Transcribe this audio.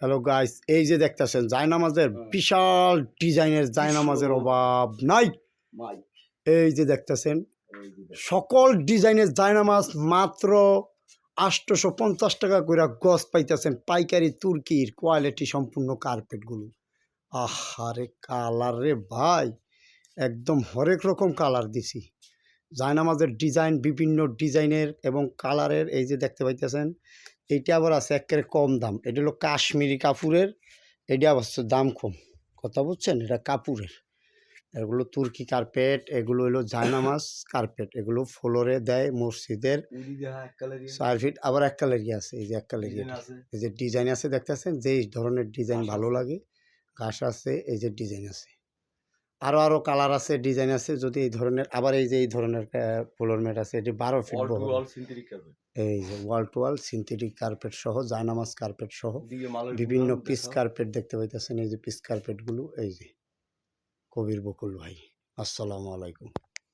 Hello guys এই যে দেখতেছেন জায়নামাজের বিশাল ডিজাইনের জায়নামাজের অভাব নাই। এই যে দেখতেছেন। সকল ডিজাইনের জায়নামাজ মাত্র আটশোশো পঞ্চাশ টাকা করে গছ পাইতেছেন পাইকারি তুর্কির কোয়ালিটি সম্পূর্ণ কার্পেটগুলো। আহারে কালার রে ভাই একদম হরেক রকম কালার দিছি। জায়নামাজের ডিজাইন বিভিন্ন ডিজাইনের এবং কালারের এই যে দেখতে পাইতেছেন এইটা আবার আছে একেবারে কম দাম। এটা হলো কাশ্মীরি কাপড়ের এটা আবার দাম কম। কথা বুঝছেন? এটা কাপড়ের। এগুলো তুর্কি কার্পেট এগুলো হলো জায়নামাজ কার্পেট এগুলো ফ্লোরে দেয় মসজিদের চার ফিট আবার এক কালারি আছে এই যে এক কালারি আছে। এই যে ডিজাইন আছে দেখতেছেন? যে ধরনের ডিজাইন ভালো লাগে ঘাস আছে এই যে ডিজাইন আছে। আরও আরও কালার আছে ডিজাইন আছে যদি এই ধরনের আবার এই যে এই ধরনের ফ্লোর ম্যাট আছে এটি বারো ফিট এই যে wall to wall synthetic carpet সহ জায়নামাজ কার্পেট সহ বিভিন্ন পিস কার্পেট দেখতে পাইতেছেন এই যে পিস কার্পেটগুলো এই যে। কবির বকুল ভাই আসসালামু আলাইকুম।